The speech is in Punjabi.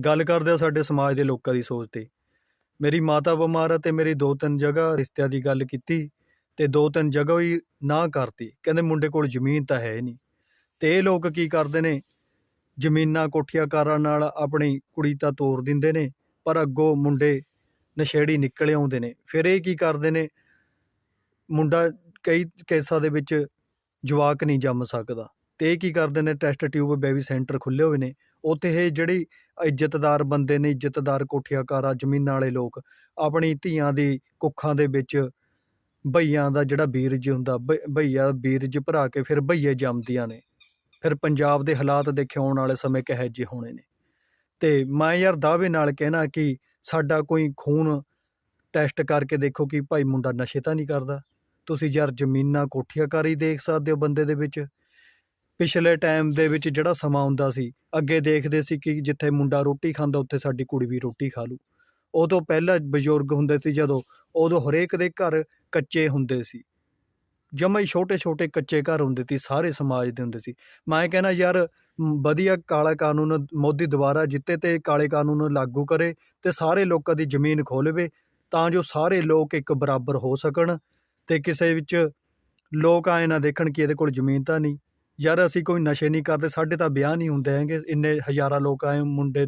ਗੱਲ ਕਰਦੇ ਆ ਸਾਡੇ ਸਮਾਜ ਦੇ ਲੋਕਾਂ ਦੀ ਸੋਚ ਤੇ। ਮੇਰੀ ਮਾਤਾ ਬਿਮਾਰ ਆ ਤੇ ਮੇਰੀ ਦੋ ਤਿੰਨ ਜਗ੍ਹਾ ਰਿਸ਼ਤਿਆਂ ਦੀ ਗੱਲ ਕੀਤੀ ਤੇ ਦੋ ਤਿੰਨ ਜਗ੍ਹਾ ਹੀ ਨਾ ਕਰਤੀ। ਕਹਿੰਦੇ ਮੁੰਡੇ ਕੋਲ ਜ਼ਮੀਨ ਤਾਂ ਹੈ ਨਹੀਂ। ਤੇ ਇਹ ਲੋਕ ਕੀ ਕਰਦੇ ਨੇ? ਜ਼ਮੀਨਾਂ ਕੋਠੀਆਂ ਕਾਰਾਂ ਨਾਲ ਆਪਣੀ ਕੁੜੀ ਤਾਂ ਤੋਰ ਦਿੰਦੇ ਨੇ, ਪਰ ਅੱਗੋਂ ਮੁੰਡੇ ਨਸ਼ੇੜੀ ਨਿਕਲ ਆਉਂਦੇ ਨੇ। ਫਿਰ ਇਹ ਕੀ ਕਰਦੇ ਨੇ? ਮੁੰਡਾ ਕਈ ਕੇਸਾਂ ਦੇ ਵਿੱਚ ਜਵਾਕ ਨਹੀਂ ਜੰਮ ਸਕਦਾ। ਅਤੇ ਇਹ ਕੀ ਕਰਦੇ ਨੇ? ਟੈਸਟ ਟਿਊਬ ਬੇਬੀ ਸੈਂਟਰ ਖੁੱਲ੍ਹੇ ਹੋਏ ਨੇ। ਉੱਥੇ ਇਹ ਜਿਹੜੀ ਇੱਜ਼ਤਦਾਰ ਬੰਦੇ ਨੇ, ਇੱਜ਼ਤਦਾਰ ਕੋਠੀਆਂ ਕਾਰਾਂ ਜ਼ਮੀਨਾਂ ਵਾਲੇ ਲੋਕ, ਆਪਣੀ ਧੀਆਂ ਦੀ ਕੁੱਖਾਂ ਦੇ ਵਿੱਚ ਬਈਆਂ ਦਾ ਜਿਹੜਾ ਬੀਰਜ ਹੁੰਦਾ ਬ ਬਈਆ ਬੀਰਜ ਭਰਾ ਕੇ ਫਿਰ ਬਈਏ ਜੰਮਦੀਆਂ ਨੇ। ਫਿਰ ਪੰਜਾਬ ਦੇ ਹਾਲਾਤ ਦੇਖੇ ਆਉਣ ਵਾਲੇ ਸਮੇਂ ਕਿਹੋ ਜਿਹੇ ਹੋਣੇ ਨੇ। ਅਤੇ ਮੈਂ ਯਾਰ ਦਾਅਵੇ ਨਾਲ ਕਹਿਣਾ ਕਿ ਸਾਡਾ ਕੋਈ ਖੂਨ ਟੈਸਟ ਕਰਕੇ ਦੇਖੋ ਕਿ ਭਾਈ ਮੁੰਡਾ ਨਸ਼ੇ ਤਾਂ ਨਹੀਂ ਕਰਦਾ। ਤੁਸੀਂ ਯਾਰ ਜ਼ਮੀਨਾਂ ਕੋਠੀਆਂ ਦੇਖ ਸਕਦੇ ਹੋ ਬੰਦੇ ਦੇ ਵਿੱਚ। ਪਿਛਲੇ ਟਾਈਮ ਦੇ ਵਿੱਚ ਜਿਹੜਾ ਸਮਾਂ ਹੁੰਦਾ ਸੀ, ਅੱਗੇ ਦੇਖਦੇ ਸੀ ਕਿ ਜਿੱਥੇ ਮੁੰਡਾ ਰੋਟੀ ਖਾਂਦਾ, ਉੱਥੇ ਸਾਡੀ ਕੁੜੀ ਵੀ ਰੋਟੀ ਖਾ ਲੂ। ਉਦੋਂ ਪਹਿਲਾਂ ਬਜ਼ੁਰਗ ਹੁੰਦੇ ਸੀ ਜਦੋਂ, ਉਦੋਂ ਹਰੇਕ ਦੇ ਘਰ ਕੱਚੇ ਹੁੰਦੇ ਸੀ। ਜਮਾਂ ਹੀ ਛੋਟੇ ਛੋਟੇ ਕੱਚੇ ਘਰ ਹੁੰਦੇ ਸੀ, ਸਾਰੇ ਸਮਾਜ ਦੇ ਹੁੰਦੇ ਸੀ। ਮੈਂ ਕਹਿੰਦਾ, ਯਾਰ ਵਧੀਆ ਕਾਲਾ ਕਾਨੂੰਨ, ਮੋਦੀ ਦੁਬਾਰਾ ਜਿੱਤੇ ਤੇ ਕਾਲੇ ਕਾਨੂੰਨ ਨੂੰ ਲਾਗੂ ਕਰੇ ਤੇ ਸਾਰੇ ਲੋਕਾਂ ਦੀ ਜ਼ਮੀਨ ਖੋਲਵੇ ਤਾਂ ਜੋ ਸਾਰੇ ਲੋਕ ਇੱਕ ਬਰਾਬਰ ਹੋ ਸਕਣ ਤੇ ਕਿਸੇ ਵਿੱਚ ਲੋਕ ਆਏ ਨਾ ਦੇਖਣ ਕਿ ਇਹਦੇ ਕੋਲ ਜ਼ਮੀਨ ਤਾਂ ਨਹੀਂ। ਯਾਰ ਅਸੀਂ ਕੋਈ ਨਸ਼ੇ ਨਹੀਂ ਕਰਦੇ, ਸਾਡੇ ਤਾਂ ਵਿਆਹ ਨਹੀਂ ਹੁੰਦੇ ਹੈਗੇ, ਇੰਨੇ ਹਜ਼ਾਰਾਂ ਲੋਕ ਆਏ, ਮੁੰਡੇ